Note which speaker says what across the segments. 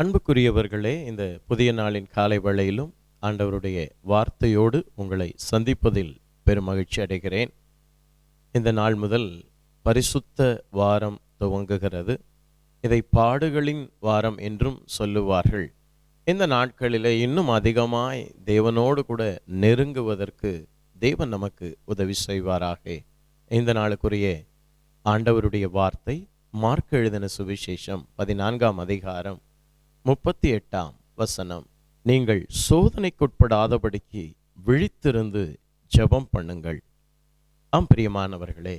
Speaker 1: அன்புக்குரியவர்களே இந்த புதிய நாளின் காலை வேளையிலும் ஆண்டவருடைய வார்த்தையோடு உங்களை சந்திப்பதில் பெருமகிழ்ச்சி அடைகிறேன். இந்த நாள் முதல் பரிசுத்த வாரம் துவங்குகிறது. இதை பாடுகளின் வாரம் என்றும் சொல்லுவார்கள். இந்த நாட்களிலே இன்னும் அதிகமாய் தேவனோடு கூட நெருங்குவதற்கு தேவன் நமக்கு உதவி செய்வாராக. இந்த நாளுக்குரிய ஆண்டவருடைய வார்த்தை மார்க் எழுதின சுவிசேஷம் பதினான்காம் அதிகாரம் முப்பத்தி எட்டாம் வசனம். நீங்கள் சோதனைக்குட்படாதபடிக்கு விழித்திருந்து ஜெபம் பண்ணுங்கள். ஆம் பிரியமானவர்களே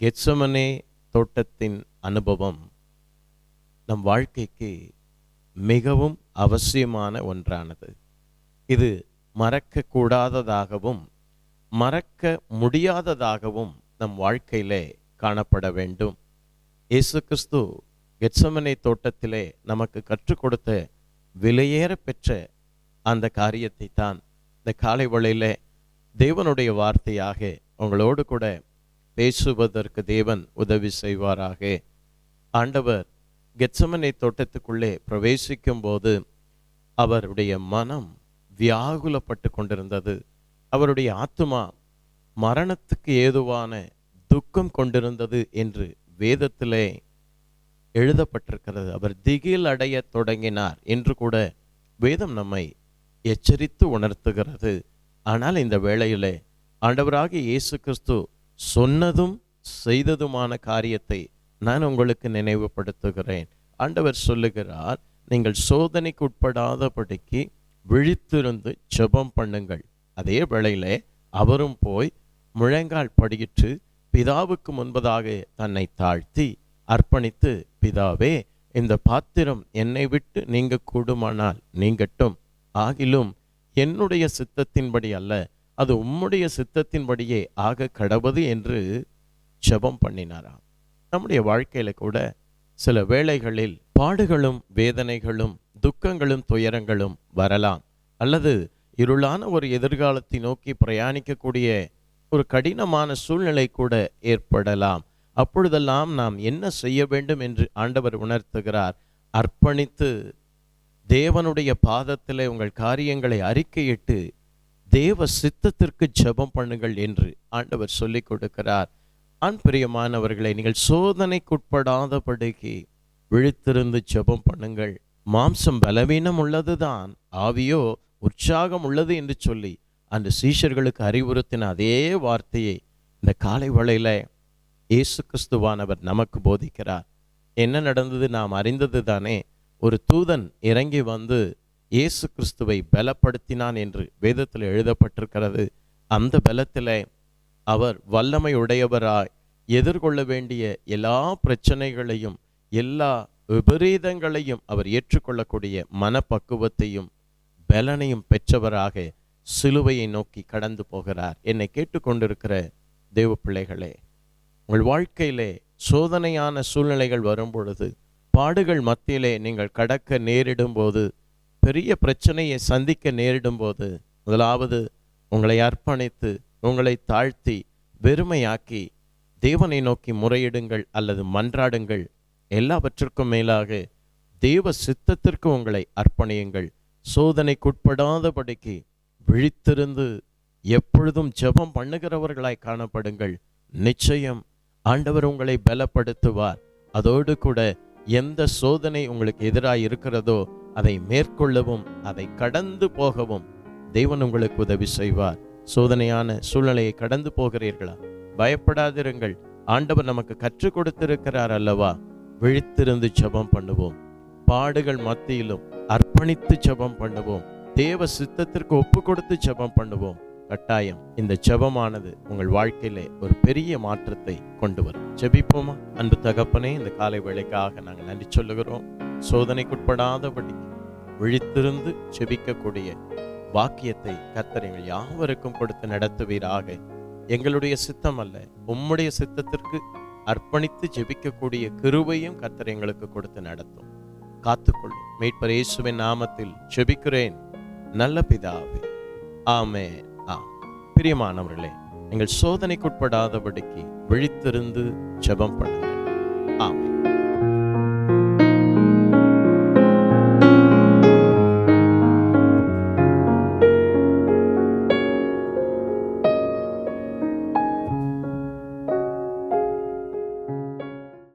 Speaker 1: கெட்சமனே தோட்டத்தின் அனுபவம் நம் வாழ்க்கைக்கு மிகவும் அவசியமான ஒன்றானது. இது மறக்க கூடாததாகவும் மறக்க முடியாததாகவும் நம் வாழ்க்கையிலே காணப்பட வேண்டும். இயேசு கிறிஸ்து கெட்சமனை தோட்டத்திலே நமக்கு கற்றுக் கொடுத்த விலையேற பெற்ற அந்த காரியத்தை தான் இந்த காலை வேளையிலே தேவனுடைய வார்த்தையாக உங்களோடு கூட பேசுவதற்கு தேவன் உதவி செய்வாராக. ஆண்டவர் கெட்சமனை தோட்டத்துக்குள்ளே பிரவேசிக்கும் போது அவருடைய மனம் வியாகுலப்பட்டு கொண்டிருந்தது. அவருடைய ஆத்மா மரணத்துக்கு ஏதுவான துக்கம் கொண்டிருந்தது என்று வேதத்திலே எழுதப்பட்டிருக்கிறது. அவர் திகில் அடைய தொடங்கினார் என்று கூட வேதம் நம்மை எச்சரித்து உணர்த்துகிறது. ஆனால் இந்த வேளையிலே ஆண்டவராக இயேசு கிறிஸ்து சொன்னதும் செய்ததுமான காரியத்தை நான் உங்களுக்கு நினைவுபடுத்துகிறேன். ஆண்டவர் சொல்லுகிறார் நீங்கள் சோதனைக்கு உட்படாதபடிக்கு விழித்திருந்து ஜெபம் பண்ணுங்கள். அதே வேளையிலே அவரும் போய் முழங்கால் படியிட்டு பிதாவுக்கு முன்பதாக தன்னை தாழ்த்தி அர்ப்பணித்து பிதாவே இந்த பாத்திரம் என்னை விட்டு நீங்க கூடுமானால் நீங்கட்டும். ஆகிலும் என்னுடைய சித்தத்தின்படி அல்ல அது உம்முடைய சித்தத்தின்படியே ஆக கடவுது என்று ஜபம் பண்ணினாராம். நம்முடைய வாழ்க்கையில கூட சில வேளைகளில் பாடுகளும் வேதனைகளும் துக்கங்களும் துயரங்களும் வரலாம். அல்லது இருளான ஒரு எதிர்காலத்தை நோக்கி பிரயாணிக்கக்கூடிய ஒரு கடினமான சூழ்நிலை கூட ஏற்படலாம். அப்பொழுதெல்லாம் நாம் என்ன செய்ய வேண்டும் என்று ஆண்டவர் உணர்த்துகிறார்? அர்ப்பணித்து தேவனுடைய பாதத்தில் உங்கள் காரியங்களை அறிக்கையிட்டு தேவ சித்தத்திற்கு ஜெபம் பண்ணுங்கள் என்று ஆண்டவர் சொல்லிக் கொடுக்கிறார். ஆண் பிரியமானவர்களை நீங்கள் சோதனைக்குட்படாதபடிக்கு விழித்திருந்து ஜெபம் பண்ணுங்கள். மாம்சம் பலவீனம் உள்ளதுதான். ஆவியோ உற்சாகம் உள்ளது என்று சொல்லி அந்த சீஷர்களுக்கு அறிவுறுத்தின அதே வார்த்தையை இந்த காலை வேளையில இயேசு கிறிஸ்துவானவர் நமக்கு போதிக்கிறார். என்ன நடந்தது? நாம் அறிந்தது தானே. ஒரு தூதன் இறங்கி வந்து இயேசு கிறிஸ்துவை பலப்படுத்தினான் என்று வேதத்தில் எழுதப்பட்டிருக்கிறது. அந்த பலத்தில் அவர் வல்லமை உடையவராய் எதிர்கொள்ள வேண்டிய எல்லா பிரச்சனைகளையும் எல்லா விபரீதங்களையும் அவர் ஏற்றுக்கொள்ளக்கூடிய மனப்பக்குவத்தையும் பலனையும் பெற்றவராக சிலுவையை நோக்கி கடந்து போகிறார். என்னை கேட்டுக்கொண்டிருக்கிற தேவ பிள்ளைகளே உங்கள் வாழ்க்கையிலே சோதனையான சூழ்நிலைகள் வரும் பொழுது பாடுகள் மத்தியிலே நீங்கள் கடக்க நேரிடும் போது பெரிய பிரச்சனையை சந்திக்க நேரிடும் போது முதலாவது உங்களை அர்ப்பணித்து உங்களை தாழ்த்தி வெறுமையாக்கி தேவனை நோக்கி முறையிடுங்கள் அல்லது மன்றாடுங்கள். எல்லாவற்றிற்கும் மேலாக தேவ சித்தத்திற்கு உங்களை அர்ப்பணியுங்கள். சோதனைக்குட்படாதபடிக்கு விழித்திருந்து எப்பொழுதும் ஜெபம் பண்ணுகிறவர்களாய் காணப்படுங்கள். நிச்சயம் ஆண்டவர் உங்களை பலப்படுத்துவார். அதோடு கூட எந்த சோதனை உங்களுக்கு எதிராக இருக்கிறதோ அதை மேற்கொள்ளவும் அதை கடந்து போகவும் தேவன் உங்களுக்கு உதவி செய்வார். சோதனையான சூழ்நிலையை கடந்து போகிறீர்களா? பயப்படாதிருங்கள். ஆண்டவர் நமக்கு கற்றுக் கொடுத்திருக்கிறார் அல்லவா? விழித்திருந்து ஜபம் பண்ணுவோம். பாடுகள் மத்தியிலும் அர்ப்பணித்து ஜபம் பண்ணுவோம். தேவ சித்தத்திற்கு ஒப்பு கொடுத்து ஜபம் பண்ணுவோம். கட்டாயம் இந்த ஜெபமானது உங்கள் வாழ்க்கையிலே ஒரு பெரிய மாற்றத்தை கொண்டு வரும். ஜெபிப்போமா? அன்பு தகப்பனே இந்த காலை வேலைக்காக நாங்கள் நன்றி சொல்லுகிறோம். சோதனைக்குட்படாதபடி விழித்திருந்து ஜெபிக்கக்கூடிய வாக்கியத்தை கர்த்தர் எங்கள் யாவருக்கும் கொடுத்து நடத்துவீராக. எங்களுடைய சித்தம் அல்ல உம்முடைய சித்தத்திற்கு அர்ப்பணித்து ஜெபிக்கக்கூடிய கிருவையும் கர்த்தர் எங்களுக்கு கொடுத்து நடத்தும். காத்துக்கொள்ளும். மீட்பர் இயேசுவின் நாமத்தில் ஜெபிக்கிறேன். நல்ல பிதாவே. ஆமே பிரியமானவர்களே நீங்கள் சோதனைக்குட்படாதபடிக்கு விழித்திருந்து ஜெபம் பண்ணுங்கள். ஆமாம்